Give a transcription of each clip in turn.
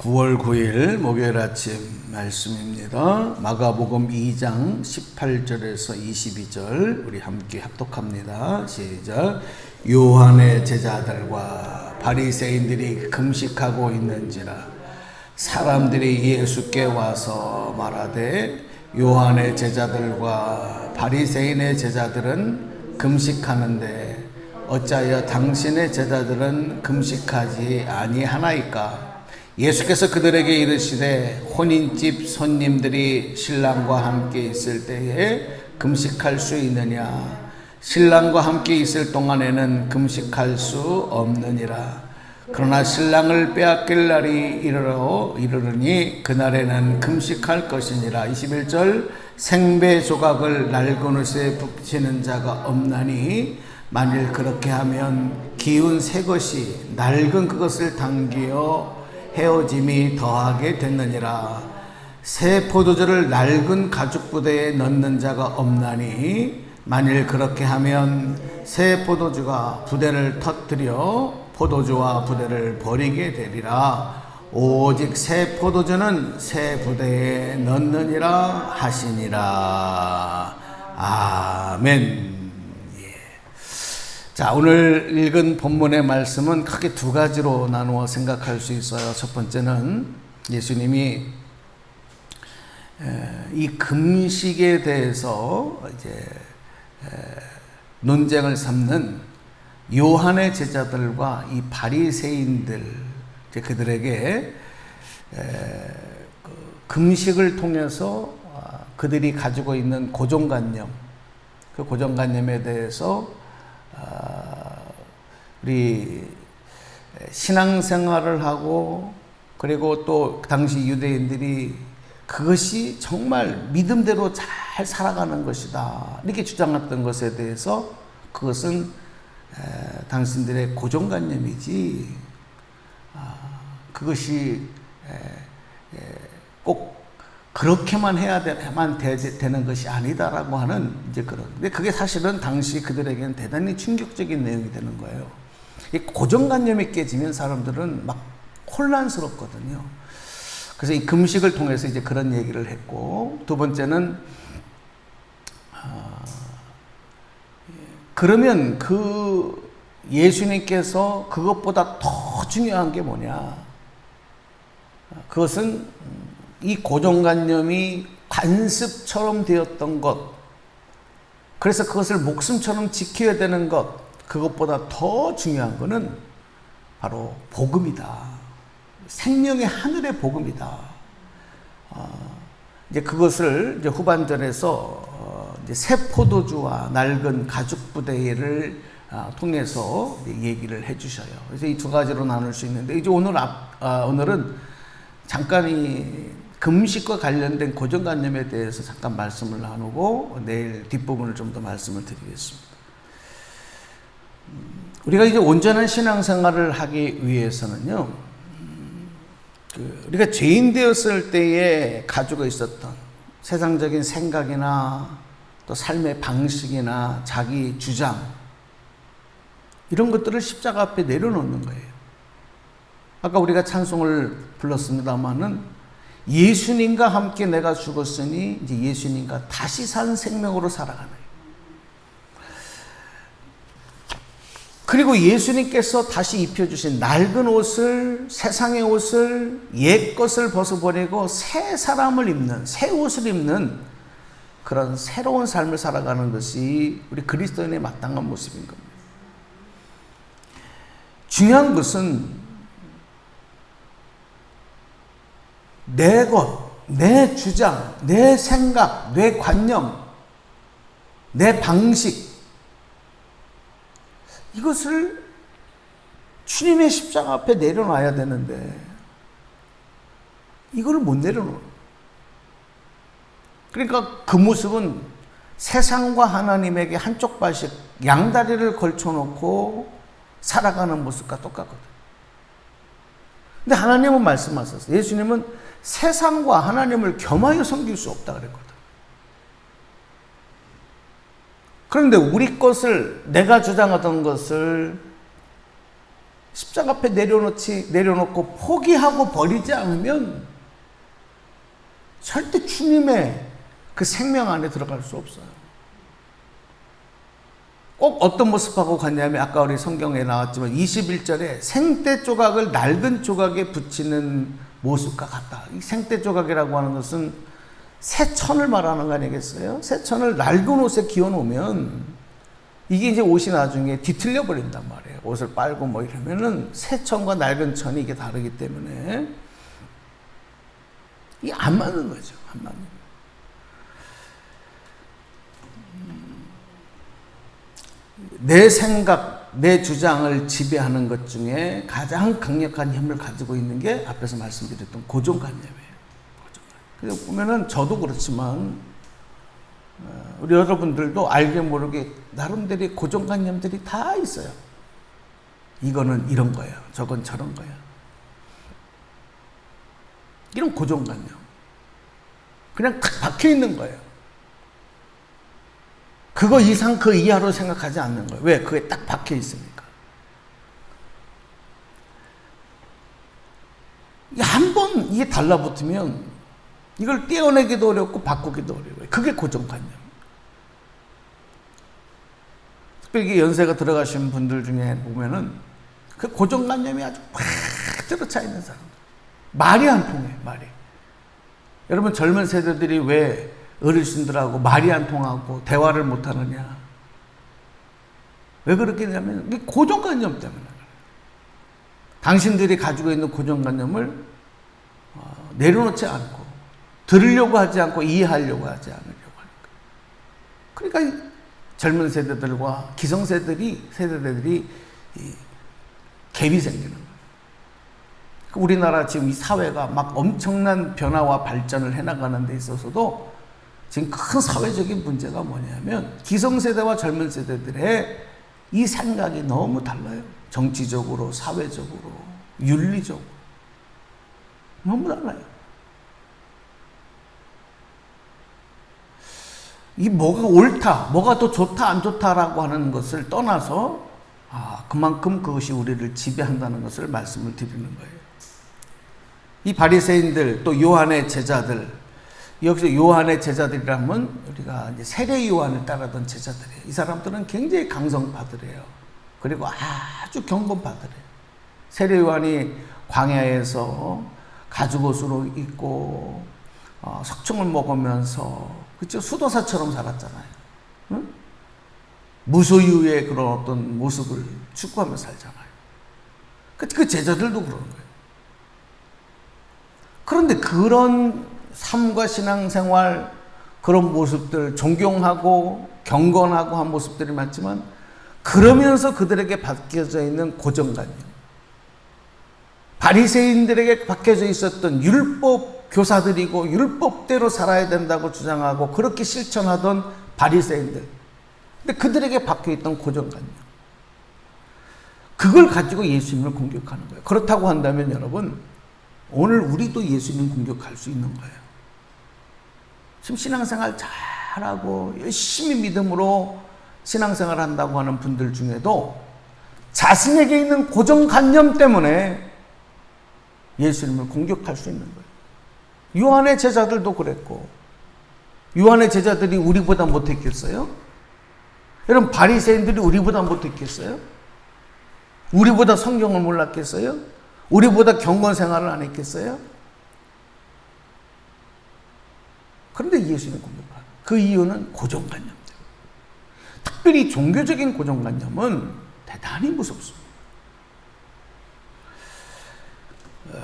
9월 9일 목요일 아침 말씀입니다. 마가복음 2장 18절에서 22절 우리 함께 합독합니다. 시작. 요한의 제자들과 바리새인들이 금식하고 있는지라 사람들이 예수께 와서 말하되 요한의 제자들과 바리새인의 제자들은 금식하는데 어찌하여 당신의 제자들은 금식하지 아니하나이까 예수께서 그들에게 이르시되 혼인집 손님들이 신랑과 함께 있을 때에 금식할 수 있느냐? 신랑과 함께 있을 동안에는 금식할 수 없느니라. 그러나 신랑을 빼앗길 날이 이르러 이르르니 그날에는 금식할 것이니라. 21절 생배 조각을 낡은 옷에 붙이는 자가 없나니 만일 그렇게 하면 기운 새 것이 낡은 그것을 당기어 헤어짐이 더하게 됐느니라. 새 포도주를 낡은 가죽 부대에 넣는 자가 없나니 만일 그렇게 하면 새 포도주가 부대를 터뜨려 포도주와 부대를 버리게 되리라. 오직 새 포도주는 새 부대에 넣느니라 하시니라. 아멘. 자, 오늘 읽은 본문의 말씀은 크게 두 가지로 나누어 생각할 수 있어요. 첫 번째는 예수님이 이 금식에 대해서 이제 논쟁을 삼는 요한의 제자들과 이 바리새인들 그들에게 그 금식을 통해서 아, 그들이 가지고 있는 고정관념, 그 고정관념에 대해서 아, 우리 신앙생활을 하고 그리고 또 당시 유대인들이 그것이 정말 믿음대로 잘 살아가는 것이다. 이렇게 주장했던 것에 대해서 그것은 당신들의 고정관념이지. 아, 그것이 꼭 그렇게만 해야 되만 되는 것이 아니다라고 하는 이제 그런. 근데 그게 사실은 당시 그들에게는 대단히 충격적인 내용이 되는 거예요. 이 고정관념이 깨지면 사람들은 막 혼란스럽거든요. 그래서 이 금식을 통해서 이제 그런 얘기를 했고 두 번째는 어, 그러면 그 예수님께서 그것보다 더 중요한 게 뭐냐? 그것은 이 고정관념이 관습처럼 되었던 것, 그래서 그것을 목숨처럼 지켜야 되는 것, 그것보다 더 중요한 것은 바로 복음이다. 생명의 하늘의 복음이다. 어, 이제 그것을 이제 후반전에서 어, 이제 새 포도주와 낡은 가죽 부대를 어, 통해서 얘기를 해주셔요. 그래서 이 두 가지로 나눌 수 있는데 이제 오늘 앞 아, 오늘은 잠깐 이 금식과 관련된 고정관념에 대해서 잠깐 말씀을 나누고 내일 뒷부분을 좀 더 말씀을 드리겠습니다. 음, 우리가 이제 온전한 신앙생활을 하기 위해서는요, 음, 그 우리가 죄인 되었을 때에 가지고 있었던 세상적인 생각이나 또 삶의 방식이나 자기 주장, 이런 것들을 십자가 앞에 내려놓는 거예요. 아까 우리가 찬송을 불렀습니다만은 예수님과 함께 내가 죽었으니 이제 예수님과 다시 산 생명으로 살아가는 그리고 예수님께서 다시 입혀주신 낡은 옷을, 세상의 옷을, 옛 것을 벗어버리고 새 사람을 입는, 새 옷을 입는 그런 새로운 삶을 살아가는 것이 우리 그리스도인의 마땅한 모습인 겁니다. 중요한 것은 내 것, 내 주장, 내 생각, 내 관념, 내 방식, 이것을 주님의 십자가 앞에 내려놔야 되는데, 이걸 못 내려놓아. 그러니까 그 모습은 세상과 하나님에게 한쪽 발씩 양다리를 걸쳐놓고 살아가는 모습과 똑같거든. 근데 하나님은 말씀하셨어요. 예수님은 세상과 하나님을 겸하여 섬길 수 없다 그랬거든. 그런데 우리 것을 내가 주장하던 것을 십자가 앞에 내려놓지 내려놓고 포기하고 버리지 않으면 절대 주님의 그 생명 안에 들어갈 수 없어요. 꼭 어떤 모습하고 같냐면 아까 우리 성경에 나왔지만 21절에 생떼 조각을 낡은 조각에 붙이는 모습과 같다. 이 생떼 조각이라고 하는 것은 새 천을 말하는 거 아니겠어요? 새 천을 낡은 옷에 기워 놓으면 이게 이제 옷이 나중에 뒤틀려 버린단 말이에요. 옷을 빨고 뭐 이러면은 새 천과 낡은 천이 이게 다르기 때문에 이게 안 맞는 거죠. 안 맞는 거예 내 생각, 내 주장을 지배하는 것 중에 가장 강력한 힘을 가지고 있는 게 앞에서 말씀드렸던 고정관념이에요. 고정관념. 보면은 저도 그렇지만 어, 우리 여러분들도 알게 모르게 나름대로 고정관념들이 다 있어요. 이거는 이런 거예요. 저건 저런 거예요. 이런 고정관념. 그냥 탁 박혀 있는 거예요. 그거 이상 그 이하로 생각하지 않는 거예요. 왜? 그게 딱 박혀 있으니까. 한 번 이게 달라붙으면 이걸 떼어내기도 어렵고 바꾸기도 어려워요. 그게 고정관념. 특별히 연세가 들어가신 분들 중에 보면은 그 고정관념이 아주 팍 들어차 있는 사람. 말이 안 통해, 말이. 여러분 젊은 세대들이 왜 어르신들하고 말이 안 통하고 대화를 못 하느냐. 왜 그렇게 되냐면 이 고정관념 때문에. 당신들이 가지고 있는 고정관념을 어, 내려놓지 않고 들으려고 하지 않고 이해하려고 하지 않으려고 하니까. 그러니까 이 젊은 세대들과 기성세들이 세대들이 이 갭이 생기는 거예요. 우리나라 지금 이 사회가 막 엄청난 변화와 발전을 해나가는 데 있어서도 지금 큰 사회적인 문제가 뭐냐면 기성세대와 젊은 세대들의 이 생각이 너무 달라요. 정치적으로, 사회적으로, 윤리적으로. 너무 달라요. 이 뭐가 옳다, 뭐가 더 좋다, 안 좋다라고 하는 것을 떠나서 아, 그만큼 그것이 우리를 지배한다는 것을 말씀을 드리는 거예요. 이 바리새인들 또 요한의 제자들 여기서 요한의 제자들이라면 우리가 이제 세례 요한을 따르던 제자들이에요. 이 사람들은 굉장히 강성파들이에요. 그리고 아주 경건파들이에요. 세례 요한이 광야에서 가죽옷으로 입고 어, 석청을 먹으면서 그죠 수도사처럼 살았잖아요. 응? 무소유의 그런 어떤 모습을 추구하며 살잖아요. 그, 그 제자들도 그런 거예요. 그런데 그런 삶과 신앙생활 그런 모습들 존경하고 경건하고 한 모습들이 많지만 그러면서 그들에게 박혀져 있는 고정관념. 바리새인들에게 박혀져 있었던 율법 교사들이고 율법대로 살아야 된다고 주장하고 그렇게 실천하던 바리새인들. 근데 그들에게 박혀 있던 고정관념. 그걸 가지고 예수님을 공격하는 거예요. 그렇다고 한다면 여러분 오늘 우리도 예수님 공격할 수 있는 거예요. 지금 신앙생활 잘하고 열심히 믿음으로 신앙생활 한다고 하는 분들 중에도 자신에게 있는 고정관념 때문에 예수님을 공격할 수 있는 거예요. 요한의 제자들도 그랬고, 요한의 제자들이 우리보다 못했겠어요? 여러분, 바리새인들이 우리보다 못했겠어요? 우리보다 성경을 몰랐겠어요? 우리보다 경건 생활을 안 했겠어요? 그런데 예수님 공격하는 그 이유는 고정관념 때문에. 특별히 종교적인 고정관념은 대단히 무섭습니다. 어,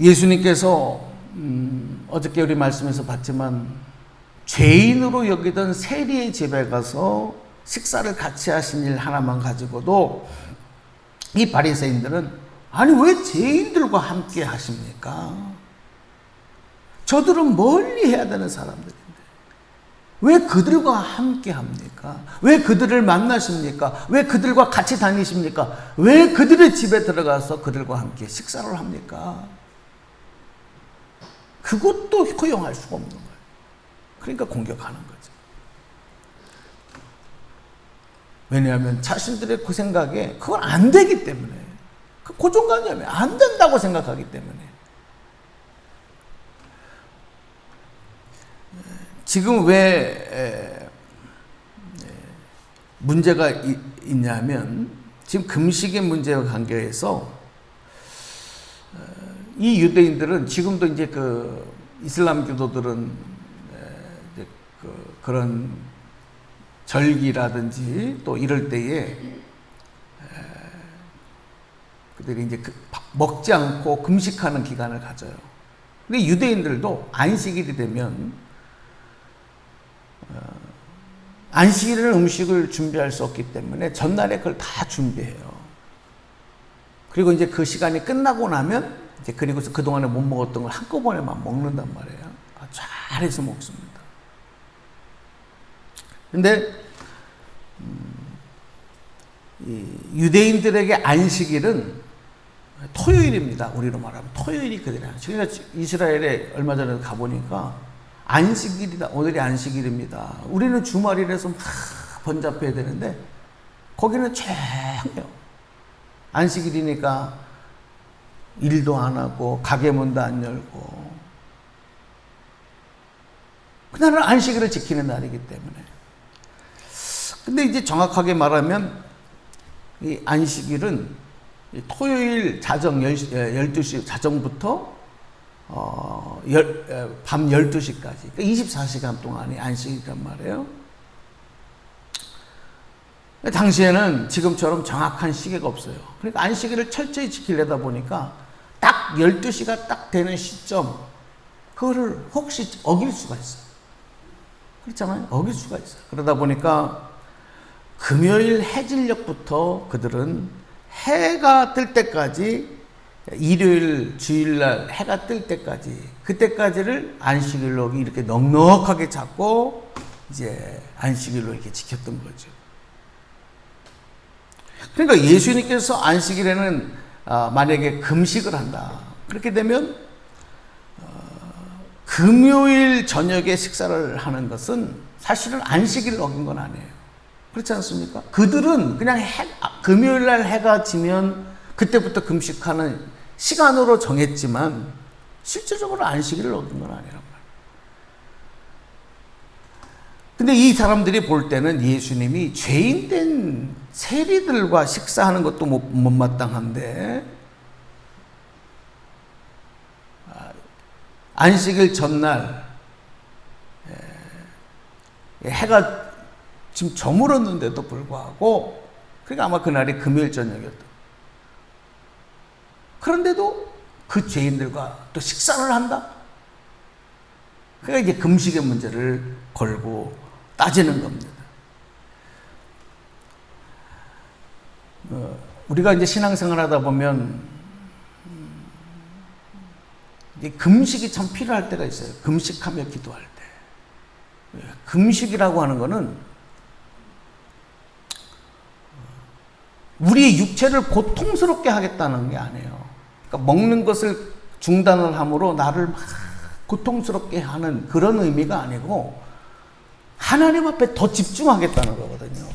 예수님께서 음, 어저께 우리 말씀에서 봤지만 죄인으로 여기던 세리의 집에 가서 식사를 같이 하신 일 하나만 가지고도 이 바리새인들은 아니 왜 죄인들과 함께 하십니까? 저들은 멀리 해야 되는 사람들인데 왜 그들과 함께 합니까? 왜 그들을 만나십니까? 왜 그들과 같이 다니십니까? 왜 그들의 집에 들어가서 그들과 함께 식사를 합니까? 그것도 허용할 수가 없는 거예요. 그러니까 공격하는 거죠. 왜냐하면 자신들의 그 생각에 그건 안 되기 때문에 그 고정관념이 안 된다고 생각하기 때문에. 지금 왜 문제가 있냐면 지금 금식의 문제와 관계해서 어, 이 유대인들은 지금도 이제 그 이슬람 교도들은 그 그런 절기라든지 또 이럴 때에 그들이 이제 그 먹지 않고 금식하는 기간을 가져요. 근데 유대인들도 안식일이 되면 어, 안식일에는 음식을 준비할 수 없기 때문에 전날에 그걸 다 준비해요. 그리고 이제 그 시간이 끝나고 나면 이제 그리고서 그동안에 못 먹었던 걸 한꺼번에만 먹는단 말이에요. 아, 잘해서 먹습니다. 근데 음, 유대인들에게 안식일은 토요일입니다. 우리로 말하면 토요일이 그들이야. 제가 이스라엘에 얼마 전에 가보니까 안식일이다. 오늘이 안식일입니다. 우리는 주말이라서 막 번잡해야 되는데 거기는 조용해요. 안식일이니까 일도 안 하고 가게 문도 안 열고 그날은 안식일을 지키는 날이기 때문에 근데 이제 정확하게 말하면 이 안식일은 토요일 자정 12시 예, 자정부터 어, 열, 밤 12시까지. 그러니까 24시간 동안이 안식이란 말이에요. 당시에는 지금처럼 정확한 시계가 없어요. 그러니까 안식일을 철저히 지키려다 보니까 딱 12시가 딱 되는 시점, 그거를 혹시 어길 수가 있어요. 그렇잖아요. 어길 수가 있어요. 그러다 보니까 금요일 해질녘부터 그들은 해가 뜰 때까지 일요일 주일날 해가 뜰 때까지 그때까지를 안식일로 이렇게 넉넉하게 잡고 이제 안식일로 이렇게 지켰던 거죠. 그러니까 예수님께서 안식일에는 아, 만약에 금식을 한다 그렇게 되면 어, 금요일 저녁에 식사를 하는 것은 사실은 안식일을 어긴 건 아니에요. 그렇지 않습니까? 그들은 그냥 해, 아, 금요일 날 해가 지면 그때부터 금식하는 시간으로 정했지만 실질적으로 안식일을 얻은 건 아니란 말이에요. 이 사람들이 볼 때는 예수님이 죄인된 세리들과 식사하는 것도 못마땅한데 아, 안식일 전날 해가 지금 저물었는데도 불구하고 그러니까 아마 그날이 금요일 저녁이었다. 그런데도 그 죄인들과 또 식사를 한다? 그러니까 이제 금식의 문제를 걸고 따지는 겁니다. 어, 우리가 이제 신앙생활 하다 보면 금식이 참 필요할 때가 있어요. 금식하며 기도할 때. 금식이라고 하는 거는 우리의 육체를 고통스럽게 하겠다는 게 아니에요. 그러니까 먹는 것을 중단을 함으로 나를 막 고통스럽게 하는 그런 의미가 아니고 하나님 앞에 더 집중하겠다는 거거든요.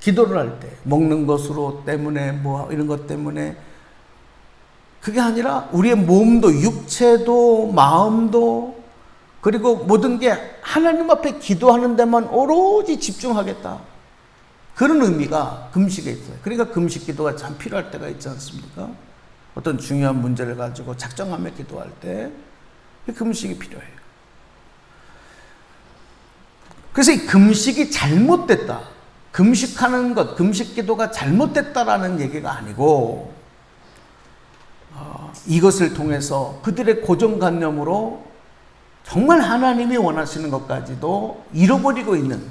기도를 할 때 먹는 것으로 때문에 뭐 이런 것 때문에 그게 아니라 우리의 몸도 육체도 마음도 그리고 모든 게 하나님 앞에 기도하는 데만 오로지 집중하겠다. 그런 의미가 금식에 있어요. 그러니까 금식 기도가 참 필요할 때가 있지 않습니까? 어떤 중요한 문제를 가지고 작정하며 기도할 때 금식이 필요해요. 그래서 이 금식이 잘못됐다. 금식하는 것, 금식 기도가 잘못됐다라는 얘기가 아니고 어, 이것을 통해서 그들의 고정관념으로 정말 하나님이 원하시는 것까지도 잃어버리고 있는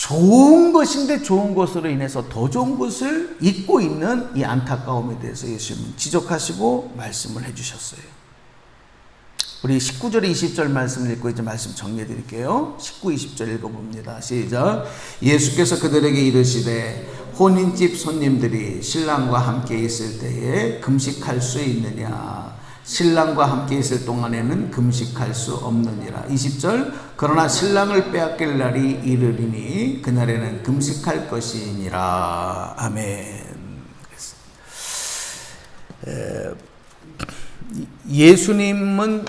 좋은 것인데 좋은 것으로 인해서 더 좋은 것을 잊고 있는 이 안타까움에 대해서 예수님은 지적하시고 말씀을 해주셨어요. 우리 19절 20절 말씀을 읽고 이제 말씀 정리해 드릴게요. 19, 20절 읽어봅니다. 시작. 예수께서 그들에게 이르시되 혼인집 손님들이 신랑과 함께 있을 때에 금식할 수 있느냐? 신랑과 함께 있을 동안에는 금식할 수 없느니라. 20절 그러나 신랑을 빼앗길 날이 이르리니 그날에는 금식할 것이니라. 아멘. 에, 예수님은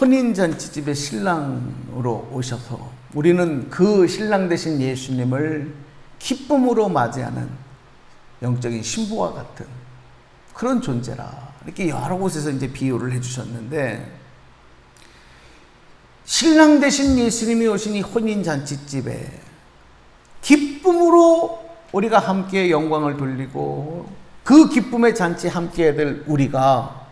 혼인잔치집의 신랑으로 오셔서 우리는 그 신랑 되신 예수님을 기쁨으로 맞이하는 영적인 신부와 같은 그런 존재라 이렇게 여러 곳에서 이제 비유를 해주셨는데 신랑 되신 예수님이 오신 이 혼인잔치집에 기쁨으로 우리가 함께 영광을 돌리고 그 기쁨의 잔치 함께 될 우리가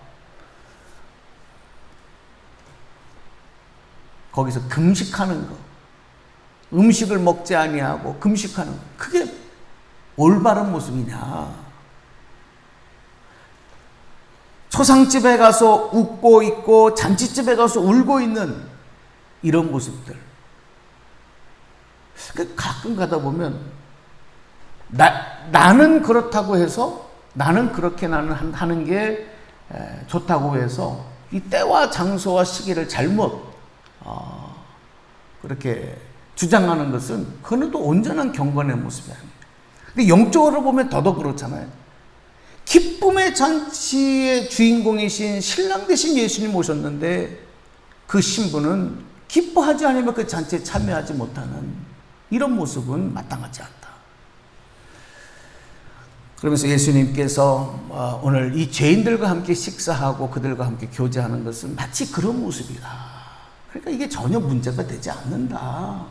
거기서 금식하는 거 음식을 먹지 아니하고 금식하는 거 그게 올바른 모습이냐 초상집에 가서 웃고 있고 잔치집에 가서 울고 있는 이런 모습들 그 가끔 가다 보면 나, 나는 그렇다고 해서 나는 그렇게 나는 한- 하는 게 에, 좋다고 해서 이 때와 장소와 시기를 잘못 어, 그렇게 주장하는 것은 그는 또 온전한 경건의 모습이 아니에요. 근데 영적으로 보면 더더 그렇잖아요. 기쁨의 잔치의 주인공이신 신랑 되신 예수님 오셨는데 그 신부는 기뻐하지 않으면 그 잔치에 참여하지 못하는 이런 모습은 마땅하지 않다. 그러면서 예수님께서 어, 오늘 이 죄인들과 함께 식사하고 그들과 함께 교제하는 것은 마치 그런 모습이다. 그러니까 이게 전혀 문제가 되지 않는다.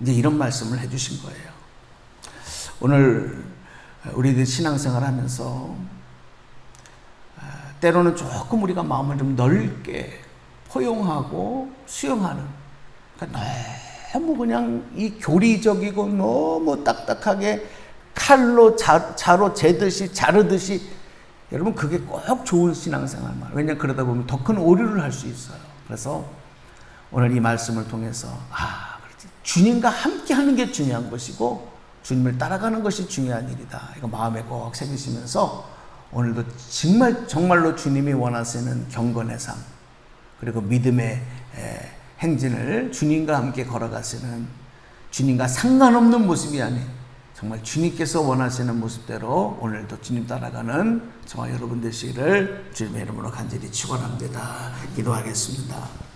이제 이런 말씀을 해주신 거예요. 오늘 우리들 신앙생활 하면서 아, 때로는 조금 우리가 마음을 좀 넓게 포용하고 수용하는 그러니까 너무 그냥 이 교리적이고 너무 딱딱하게 칼로 자, 자로 재듯이 자르듯이 여러분 그게 꼭 좋은 신앙생활 말. 왜냐 그러다 보면 더 큰 오류를 할 수 있어요. 그래서 오늘 이 말씀을 통해서 아 주님과 함께 하는 게 중요한 것이고 주님을 따라가는 것이 중요한 일이다. 이거 마음에 꼭 새기시면서 오늘도 정말 정말로 주님이 원하시는 경건의 삶 그리고 믿음의 에, 행진을 주님과 함께 걸어가시는 주님과 상관없는 모습이 아닌 정말 주님께서 원하시는 모습대로 오늘도 주님 따라가는 저와 여러분 되시기를 주님의 이름으로 간절히 축원합니다. 기도하겠습니다.